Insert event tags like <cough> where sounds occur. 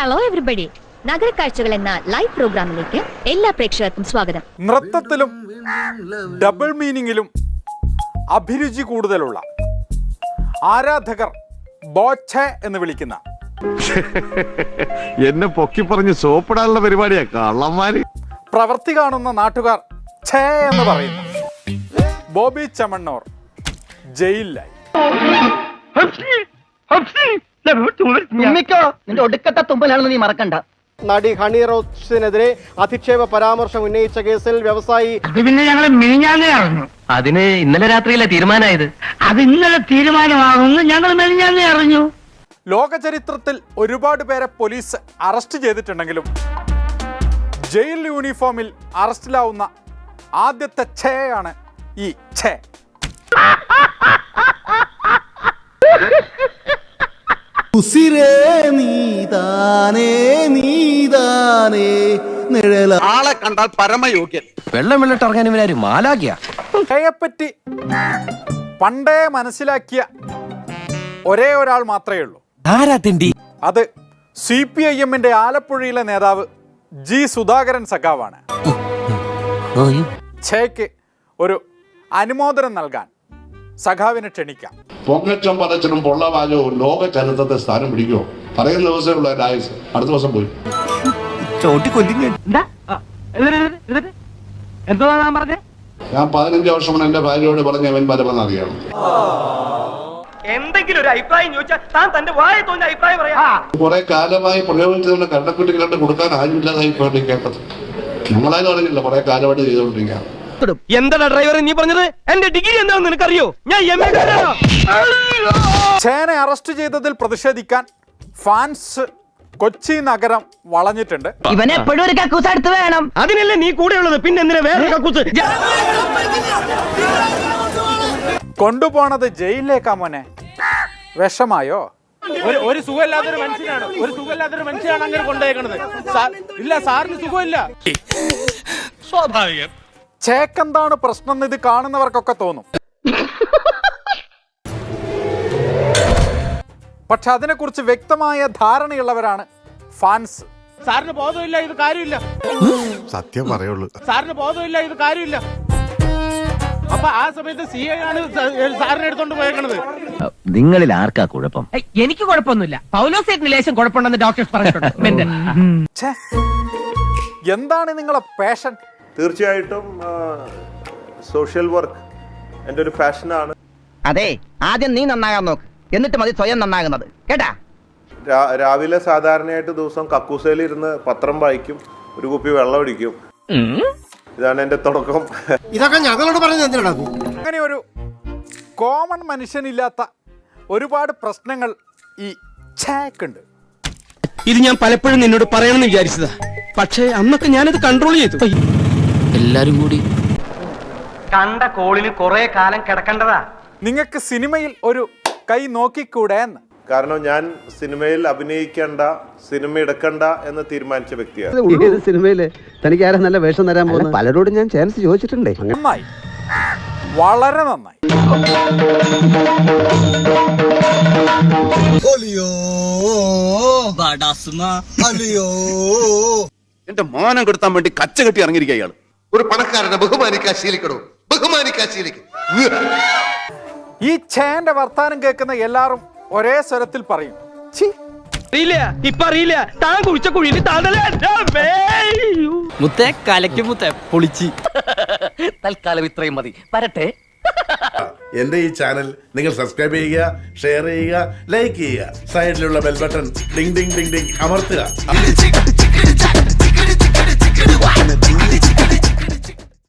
അകമ്പടി നഗരക്കാഴ്ചകൾ എന്ന ലൈവ് പ്രോഗ്രാമിലേക്ക് എല്ലാ പ്രേക്ഷകർക്കും സ്വാഗതം. നൃത്തത്തിലും ഡബിൾ മീനിങ്ങിലും അഭിരുചി കൂടുതലുള്ള ആരാധകർ ബോച്ചെ എന്ന് വിളിക്കുന്ന <laughs> എന്നെ പൊക്കി പറഞ്ഞ് സോപ്പിടാനുള്ള പരിപാടിയാ കള്ളന്മാര്. പ്രവൃത്തി കാണുന്ന നാട്ടുകാർ ഛേ എന്ന് പറയുന്നു. ബോബി ചമണ്ണോർ ജയിലിലായി. തുമ്മിക്കോ നിന്റെ ഒടുക്കത്തെ തുമ്പലാണെന്ന് നീ മറക്കണ്ട. നടി ഹണി റോസിനെതിരെ അധിക്ഷേപ പരാമർശം ഉന്നയിച്ച കേസിൽ വ്യവസായി അത് പിന്നെ ഞങ്ങൾ മിനിഞ്ഞാന്നേ അറിഞ്ഞു. അതിന് ഇന്നലെ രാത്രിയിലെ തീരുമാനമായത് അത് ഇന്നലെ തീരുമാനമാകുന്നു ഞങ്ങൾ മിനിഞ്ഞാന്നേ അറിഞ്ഞു. ലോക ചരിത്രത്തിൽ ഒരുപാട് പേരെ പോലീസ് അറസ്റ്റ് ചെയ്തിട്ടുണ്ടെങ്കിലും ജയിൽ യൂണിഫോമിൽ അറസ്റ്റിലാവുന്ന ആദ്യത്തെ ഛേയാണ് ആണ് ഈ ഛേ. ഉസിരേ നീതാനേ നീതാനേ നിഴല. ആളെ കണ്ടാൽ പരമയോഗ്യൻ. വെള്ളം വെള്ളിട്ട് ഇറങ്ങാൻ ഇവരാരും മാലാക്കിയ ഛേയെപ്പറ്റി പണ്ടേ മനസ്സിലാക്കിയ ഒരേ ഒരാൾ മാത്രമേ ഉള്ളൂ. ആരാ തിണ്ടി അത് സി പി ഐ എമ്മിന്റെ ആലപ്പുഴയിലെ നേതാവ് ജി സുധാകരൻ സഖാവാണ്. ഛേക്ക് ഒരു അനുമോദനം നൽകാൻ സഖാവിനെ ക്ഷണിക്കാം. പൊങ്ങച്ചം പറച്ചിലും പൊള്ളവാചവും ലോക ചരിത്രത്തെ സ്ഥാനം പിടിക്കുമോ പറയുന്ന ദിവസമേ ഉള്ള ആയുസ്. അടുത്ത ദിവസം പോയി. എന്താ? പറഞ്ഞേ? ഞാൻ പതിനഞ്ച് വർഷം മുന്നേ എന്റെ ഭാര്യയോട് പറഞ്ഞ അവൻ പരമെന്നറിയാം എന്തെങ്കിലും ഒരു അഭിപ്രായം ചോദിച്ചാൽ താൻ തന്റെ വായ തോന്നിയ അഭിപ്രായം പറയാ. കുറെ കാലമായി പ്രയോഗിച്ചതുകൊണ്ട് കണ്ടക്കുട്ടികളുടെ കൊടുക്കാൻ ആരുമില്ലാതായി കേട്ടത്. നമ്മളാരും അറിഞ്ഞില്ല കുറെ കാലമായിട്ട് ചെയ്തുകൊണ്ടിരിക്കുകയാണ്. എന്താ ഡ്രൈവർ നീ പറഞ്ഞത്? എന്റെ ഡിഗ്രി എന്താണെന്ന് നിനക്കറിയോ? ഞാൻ എം എ ഛേനെ അറസ്റ്റ് ചെയ്തതിൽ പ്രതിഷേധിക്കാൻ ഫാൻസ് കൊച്ചി നഗരം വളഞ്ഞിട്ടുണ്ട്. ഇവനെ എപ്പോഴും ഒരു കക്കൂസ് അടുത്ത് വേണം. അതിനല്ലേ നീ കൂടെ ഉള്ളത് പിന്നെ എന്തിനാ വേറെ കക്കൂസ്? കൊണ്ടുപോണത് ജയിലിലേക്കാ മോനെ. വിഷമായോ? ഒരു ഒരു സുഖമില്ലാത്തൊരു മനുഷ്യനാണ്. ഒരു സുഖമില്ലാത്തൊരു മനുഷ്യനാണ് അങ്ങനെ കൊണ്ടുപോയേക്കണത്. ഇല്ല സാറിന് സുഖമില്ല. ചേക്കെന്താണ് പ്രശ്നം എന്ന് ഇത് കാണുന്നവർക്കൊക്കെ തോന്നും. പക്ഷെ അതിനെക്കുറിച്ച് വ്യക്തമായ ധാരണയുള്ളവരാണ് ഫാൻസ്. സാറിന് ബോധമില്ല ഇത് കാര്യമില്ല. സത്യം പറയുള്ളൂ. സാറിന് ബോധമില്ല ഇത് കാര്യമില്ല. അപ്പൊ ആ സമയത്ത് സി ഐ ആണ് സാറിനെ എടുത്തോണ്ട് പോയേക്കണത്. നിങ്ങളിൽ ആർക്കാ കുഴപ്പം? എനിക്ക് കുഴപ്പമൊന്നുമില്ല. പൗലോസേറ്റിന് ലേശം കുഴപ്പമുണ്ടെന്ന് ഡോക്ടർ പറഞ്ഞിട്ടുണ്ട്. എന്താണ് നിങ്ങളെ പാഷൻ തീർച്ചയായിട്ടും സോഷ്യൽ വർക്ക് എന്റെ ഒരു പാഷനാണ് അതെ ആദ്യം നീ നന്നാകാൻ നോക്ക്. എന്നിട്ട് മതി സ്വയം നന്നാകുന്നത്. കേട്ടാ? രാവിലെ സാധാരണയായിട്ട് ദിവസം കക്കൂസയിൽ ഇരുന്ന് പത്രം വായിക്കും ഒരു കുപ്പി വെള്ളം അടിക്കും ഇതാണ് എന്റെ തുടക്കം. ഇതൊക്കെ ഞങ്ങളോട് പറഞ്ഞത് അങ്ങനെ ഒരു കോമൺ മനുഷ്യനില്ലാത്ത ഒരുപാട് പ്രശ്നങ്ങൾ ഈ ഉണ്ട്. ഇത് ഞാൻ പലപ്പോഴും നിന്നോട് പറയണമെന്ന് വിചാരിച്ചതാ. പക്ഷേ അന്നൊക്കെ ഞാനത് കൺട്രോൾ ചെയ്തു. എല്ലാരും കൂടി. കണ്ട കോളിന് കുറെ കാലം കിടക്കേണ്ടതാ. നിങ്ങൾക്ക് സിനിമയിൽ ഒരു കൈ നോക്കിക്കൂടെ എന്ന്? കാരണം ഞാൻ സിനിമയിൽ അഭിനയിക്കേണ്ട സിനിമ എടുക്കണ്ട എന്ന് തീരുമാനിച്ച വ്യക്തിയാണ്. ഏത് സിനിമയിൽ? തനിക്ക് ആരാ നല്ല വേഷം തരാൻ പോകുന്നത്? പലരോടും ഞാൻ ചാൻസ് ചോദിച്ചിട്ടുണ്ടേ. നന്നായി. വളരെ നന്നായി. എന്റെ മാനം കെടുത്താൻ വേണ്ടി കച്ച കെട്ടി ഇറങ്ങിയിരിക്കുക ഇയാൾ. ഒരു പണക്കാരനെ ബഹുമാനിക്കാൻ ശീലിക്കണോ? ബഹുമാനിക്കാൻ ശീലിക്കും. ഈ ചേന്റെ വർത്താനം കേൾക്കുന്ന എല്ലാവരും ഒരേ സ്വരത്തിൽ പറയും. ഛീ. അറിയില്ല ഇപ്പൊ അറിയില്ല. താൻ കുഴിച്ച കുഴിയിൽ താണ്ടല്ലേ മുത്തേ മുത്തേ പൊളിച്ച്. തൽക്കാലം ഇത്രയും മതി. വരട്ടെ. എന്റെ ഈ ചാനൽ നിങ്ങൾ സബ്സ്ക്രൈബ് ചെയ്യുക ഷെയർ ചെയ്യുക ലൈക്ക് ചെയ്യുക. സൈഡിലുള്ള bell button ding ding ding ding അമർത്തുക.